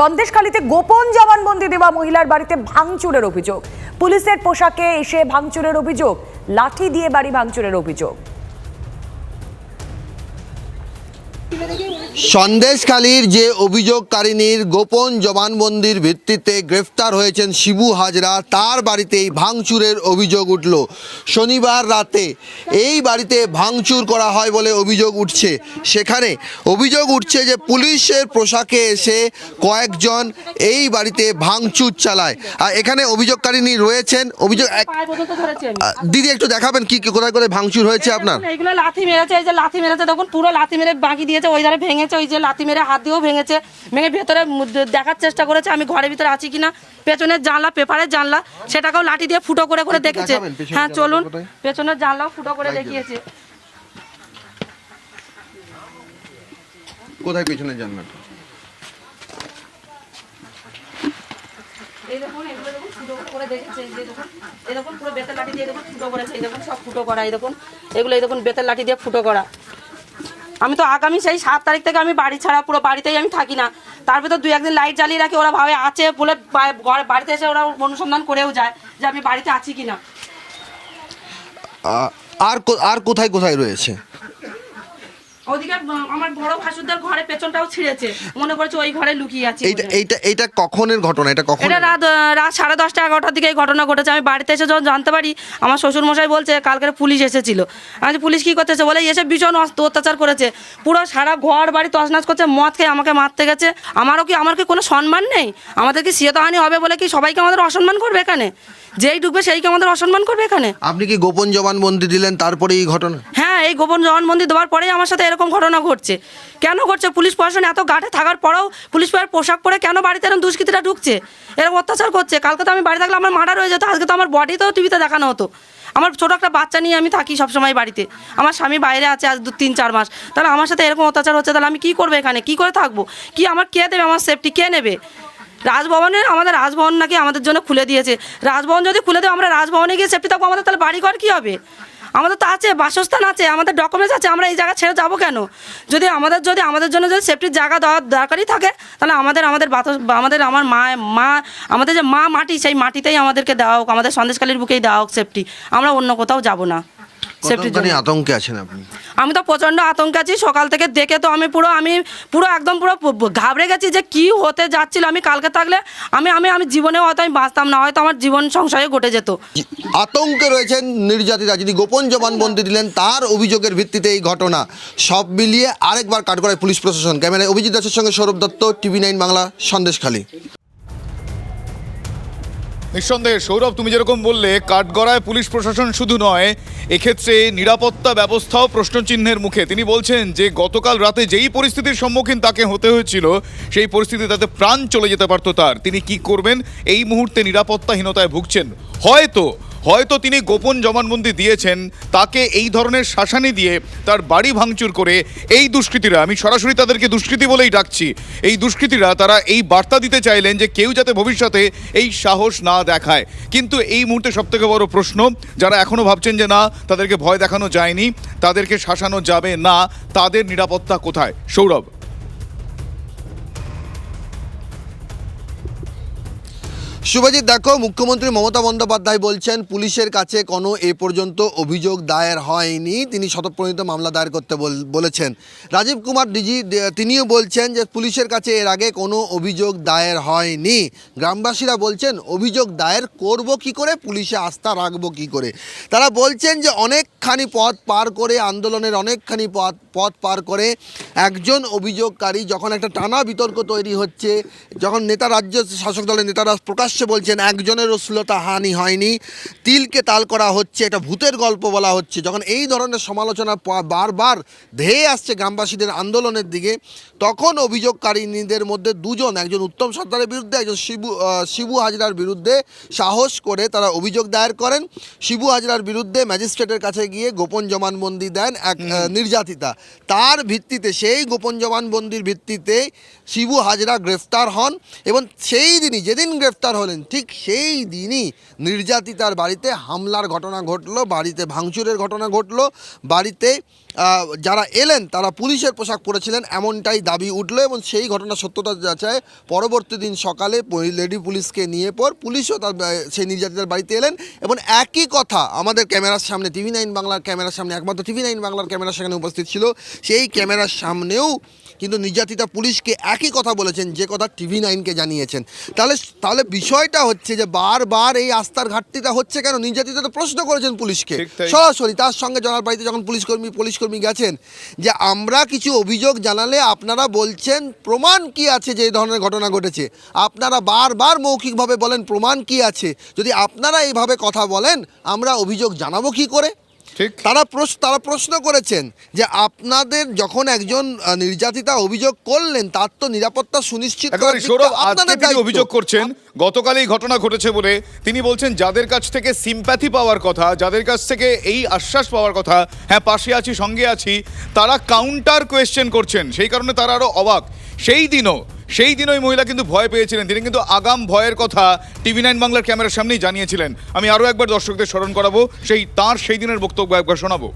সন্দেশখালীতে গোপন জবানবন্দি দেওয়া মহিলার বাড়িতে ভাঙচুরের অভিযোগ। পুলিশের পোশাকে এসে ভাঙচুরের অভিযোগ, লাঠি দিয়ে বাড়ি ভাঙচুরের অভিযোগ। সন্দেশখালীর যে অভিযোগকারিনীর গোপন জবানবন্দির ভিত্তিতে গ্রেফতার হয়েছেন শিবু হাজরা তার বাড়িতেই ভাঙচুরের অভিযোগ উঠল। শনিবার রাতে এই বাড়িতে ভাঙচুর করা হয় বলে অভিযোগ উঠছে। সেখানে অভিযোগ উঠছে যে পুলিশের পোশাকে এসে কয়েকজন এই বাড়িতে ভাঙচুর চালায়। আর এখানে অভিযোগকারিনী রয়েছেন। অভিযোগ দিদি একটু দেখাবেন কি কোথায় কোথায় ভাঙচুর হয়েছে আপনার? লাথি মেরেছে এই যে লাথি মেরেছে দেখুন পুরো লাথি মেরে বাকি দিয়েছে ওই ধারে ভেঙেছে ওই যে লাথি মেরে হাত দিয়েও ভেঙেছে। ভেঙে ভেতরে দেখার চেষ্টা করেছে আমি ঘরের ভিতরে আছি কিনা পেছনের জানলা পেপারের জানলা সেটাকেও লাঠি দিয়ে ফুটো করে করে দেখেছে। হ্যাঁ চলুন পেছনের জানলাও ফুটো করে দেখিয়েছে। কোথায় পেছনে জানলাটা এই দেখুন এগুলো দেখুন ফুটো করে দেখেছে এই দেখুন দেখুন পুরো বেতের লাঠি দিয়ে দেখুন ফুটো করেছে এই দেখুন সব ফুটো করা এই দেখুন এগুলো এই দেখুন বেতের লাঠি দিয়ে ফুটো করা। আমি তো আগামী সেই সাত তারিখ থেকে আমি বাড়ি ছাড়া, পুরো বাড়িতেই আমি থাকি না। তারপরে তো দু একদিন লাইট জ্বালিয়ে রাখি, ওরা ভাবে আছে বলে বাড়িতে এসে ওরা অনুসন্ধান করেও যায় যে আমি বাড়িতে আছি কিনা। আর আর কোথায় কোথায় রয়েছে? ওদিকে আমার বড় ভাসুরদার ঘরে পেছনটাও ছিঁড়েছে। মনে করছে ওই ঘরে লুকিয়ে আছে এইটা এইটা এইটা কখনের ঘটনা? এটা কখন এটা রাত রাত সাড়ে দশটা এগারোটার দিকে এই ঘটনা ঘটেছে। আমি বাড়িতে এসে যখন জানতে পারি আমার শ্বশুর মশাই বলছে কালকের পুলিশ এসেছিল। আমি পুলিশ কি করতেছে? বলে এসে ভীষণ অত্যাচার করেছে। পুরো সারা ঘর বাড়ি তছনাছ করছে মদ খেয়ে আমাকে মারতে গেছে। আমারও কি আমার কি কোনো সম্মান নেই? আমাদের কি সিয়তাহানি হবে বলে কি সবাইকে আমাদের অসম্মান করবে এখানে? যেই ঢুকবে সেইকে আমাদের অসম্মান করবে এখানে? আপনি কি গোপন জবানবন্দি দিলেন তারপরে এই ঘটনা? হ্যাঁ এই গোপন জবানবন্দি দেওয়ার পরেই আমার সাথে এরকম ঘটনা ঘটছে। কেন ঘটছে? পুলিশ প্রশাসন এত গাঠে থাকার পরেও পুলিশ পায়ের পোশাক পরে কেন বাড়িতে এরকম দুষ্কৃতীরা ঢুকছে? এরকম অত্যাচার করছে। কালকে তো আমি বাড়ি থাকলে আমার মার্ডার হয়ে যেত, আজকে তো আমার বডিতেও টিভিতে দেখানো হতো। আমার ছোট একটা বাচ্চা নিয়ে আমি থাকি সবসময় বাড়িতে। আমার স্বামী বাইরে আছে আজ দু, তিন, চার মাস। তাহলে আমার সাথে এরকম অত্যাচার হচ্ছে, তাহলে আমি কী করব এখানে? কী করে থাকব? কি আমার কে দেবে? আমার সেফটি কে নেবে? রাজভবনে আমাদের রাজভবন নাকি আমাদের জন্য খুলে দিয়েছে। রাজভবন যদি খুলে দেয়, আমরা রাজভবনে গিয়ে সেফটি থাকব, আমাদের তাহলে বাড়িঘর কী হবে? আমাদের তো আছে, বাসস্থান আছে, আমাদের ডকুমেন্টস আছে, আমরা এই জায়গা ছেড়ে যাব কেন? যদি আমাদের যদি আমাদের জন্য যদি সেফটির জায়গা দেওয়ার দরকারই থাকে, তাহলে আমাদের আমাদের আমাদের আমার মা মা, আমাদের যে মা মাটি, সেই মাটিতেই আমাদেরকে দেওয়া হোক, আমাদের সন্দেশকালীর বুকেই দেওয়া হোক সেফটি আমরা অন্য কোথাও যাব না। কতখানি আতঙ্কে আছেন আপনি? আমি তো প্রচণ্ড আতঙ্কে আছি সকাল থেকে দেখে তো আমি পুরো আমি পুরো একদম পুরো ঘাবড়ে গেছি যে কি হতে যাচ্ছিল। আমি কালকে থাকলে আমি আমি আমি জীবনে হয়তো আমি বাঁচতাম না হয়তো আমার জীবন সংশয়ে ঘটে যেত। আতঙ্কে রয়েছেন নির্যাতিতা। যিনি গোপন জবানবন্দি দিলেন তার অভিযোগের ভিত্তিতে এই ঘটনা। সব মিলিয়ে আরেকবার কাঠগড়ায় পুলিশ প্রশাসন। ক্যামেরায় অভিজিৎ দাসের সঙ্গে সৌরভ দত্ত টিভি নাইন বাংলা সন্দেশখালী। নিঃসন্দেহে, সৌরভ, তুমি যেরকম বললে, কাঠগড়ায় পুলিশ প্রশাসন শুধু নয়, এক্ষেত্রে নিরাপত্তা ব্যবস্থাও প্রশ্নচিহ্নের মুখে। তিনি বলছেন যে, গতকাল রাতে যেই পরিস্থিতির সম্মুখীন তাকে হতে হয়েছিল, সেই পরিস্থিতি তাতে প্রাণ চলে যেতে পারত তার। তিনি কি করবেন? এই মুহূর্তে নিরাপত্তাহীনতায় ভুগছেন। হয়তো হয়তো তিনি গোপন জবানবন্দি দিয়েছেন, তাকে এই ধরনের শাসানি দিয়ে তার বাড়ি ভাঙচুর করে এই দুষ্কৃতীরা, আমি সরাসরি তাদেরকে দুষ্কৃতী বলেই ডাকছি, এই দুষ্কৃতীরা তারা এই বার্তা দিতে চাইলেন যে কেউ যাতে ভবিষ্যতে এই সাহস না দেখায়। কিন্তু এই মুহূর্তে সবথেকে বড় প্রশ্ন, যারা এখনও ভাবছেন যে না, তাদেরকে ভয় দেখানো যায়নি, তাদেরকে শাসানো যাবে না, তাদের নিরাপত্তা কোথায়? সৌরভ। শুভজিৎ, দেখো, মুখ্যমন্ত্রী মমতা বন্দ্যোপাধ্যায় বলছেন, পুলিশের কাছে কোনো এ পর্যন্ত অভিযোগ দায়ের হয়নি। তিনি শতপ্রণীত মামলা দায়ের করতে বলেছেন। রাজীব কুমার ডিজি তিনিও বলছেন যে, পুলিশের কাছে এর আগে কোনো অভিযোগ দায়ের হয়নি। গ্রামবাসীরা বলছেন, অভিযোগ দায়ের করব কি করে? পুলিশে আস্থা রাখব কি করে? তারা বলছেন যে, অনেকখানি পথ পার করে, আন্দোলনের অনেকখানি পথ পথ পার করে একজন অভিযোগকারী যখন একটা টানা বিতর্ক তৈরি হচ্ছে, যখন নেতা রাজ্য শাসক দলের নেতারা প্রকাশ্যে বলছেন একজনেরও শ্লীলতা হানি হয়নি। তিলকে তাল করা হচ্ছে এটা ভূতের গল্প বলা হচ্ছে। যখন এই ধরনের সমালোচনা বারবার ধেয়ে আসছে গ্রামবাসীদের আন্দোলনের দিকে তখন অভিযোগকারীদের মধ্যে দুজন একজন উত্তম সর্দারের বিরুদ্ধে একজন শিবু শিবু হাজরার বিরুদ্ধে সাহস করে তারা অভিযোগ দায়ের করেন। শিবু হাজরার বিরুদ্ধে ম্যাজিস্ট্রেটের কাছে গিয়ে গোপন জবানবন্দি দেন এক নির্যাতিতা। তার ভিত্তিতে সেই গোপন জবানবন্দির ভিত্তিতে শিবু হাজরা গ্রেফতার হন এবং সেই দিনই যেদিন গ্রেফতার হলেন ঠিক সেই দিনই নির্যাতিতার বাড়িতে হামলার ঘটনা ঘটলো বাড়িতে ভাঙচুরের ঘটনা ঘটলো বাড়িতে যারা এলেন তারা পুলিশের পোশাক পরেছিলেন এমনটাই দাবি উঠল এবং সেই ঘটনার সত্যতা যাচাই পরবর্তী দিন সকালে লেডি পুলিশকে নিয়ে পর পুলিশও তার সেই নির্যাতিতার বাড়িতে এলেন এবং একই কথা আমাদের ক্যামেরার সামনে টিভি নাইন বাংলার ক্যামেরার সামনে একমাত্র টিভি নাইন বাংলার ক্যামেরা সেখানে উপস্থিত ছিল। সেই ক্যামেরার সামনেও কিন্তু নির্যাতিতা পুলিশকে একই কথা বলেছেন যে কথা টিভি নাইনকে জানিয়েছেন। তাহলে তাহলে বিষয়টা হচ্ছে যে বারবার এই আস্থার ঘাটতিটা হচ্ছে কেন? নির্যাতিতা তো প্রশ্ন করেছেন পুলিশকে। সরাসরি তার সঙ্গে জনার বাড়িতে যখন পুলিশ কর্মী পুলিশ কর্মী গেছেন যে আমরা কিছু অভিযোগ জানালে আপনারা বলছেন, প্রমাণ কি আছে যে এই ধরনের ঘটনা ঘটেছে? আপনারা বারবার মৌখিকভাবে বলেন, প্রমাণ কি আছে? যদি আপনারা এইভাবে কথা বলেন, আমরা অভিযোগ জানাব কি করে? ঠিক। তারা প্রশ্ন তারা প্রশ্ন করেছেন যে আপনাদের যখন একজন নির্যাতিতা অভিযোগ করলেন তার তো নিরাপত্তা সুনিশ্চিত। অভিযোগ করছেন গতকাল এই ঘটনা ঘটেছে বলে তিনি বলছেন যাদের কাছ থেকে সিম্প্যাথি পাওয়ার কথা যাদের কাছ থেকে এই আশ্বাস পাওয়ার কথা হ্যাঁ পাশে আছি সঙ্গে আছি তারা কাউন্টার কোয়েশ্চেন করছেন। সেই কারণে তারা আরও অবাক। সেই দিনও সেই দিন ওই মহিলা কিন্তু ভয় পেয়েছিলেন। তিনি কিন্তু আগাম ভয়ের কথা টিভি নাইন বাংলার ক্যামেরার সামনেই জানিয়েছিলেন। আমি আরও একবার দর্শকদের স্মরণ করাবো, সেই তার সেই দিনের বক্তব্য একবার শোনাবো।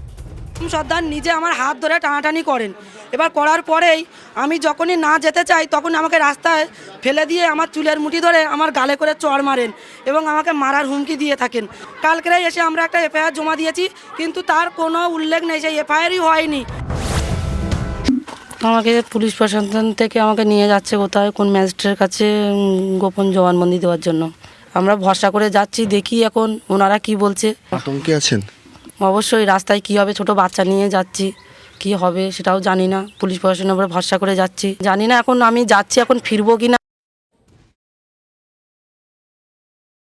সর্দার নিজে আমার হাত ধরে টানাটানি করেন। এবার করার পরেই আমি যখনই না যেতে চাই তখন আমাকে রাস্তায় ফেলে দিয়ে আমার চুলের মুঠি ধরে আমার গালে করে চড় মারেন এবং আমাকে মারার হুমকি দিয়ে থাকেন। কালকেরাই এসে আমরা একটা এফআইআর জমা দিয়েছি, কিন্তু তার কোনো উল্লেখ নেই সেই এফআইআরই হয়নি। আমাকে পুলিশ প্রশাসন থেকে আমাকে নিয়ে যাচ্ছে কোথায়? কোন ম্যাজিস্ট্রেটের কাছে গোপন জবানবন্দি দেওয়ার জন্য। আমরা ভরসা করে যাচ্ছি দেখি এখন ওনারা কি বলছে। আতঙ্কে আছেন? অবশ্যই রাস্তায় কি হবে? ছোট বাচ্চা নিয়ে যাচ্ছি। কি হবে সেটাও জানি না। পুলিশ প্রশাসনের উপরে ভরসা করে যাচ্ছি। জানি না এখন আমি যাচ্ছি এখন ফিরবো কি না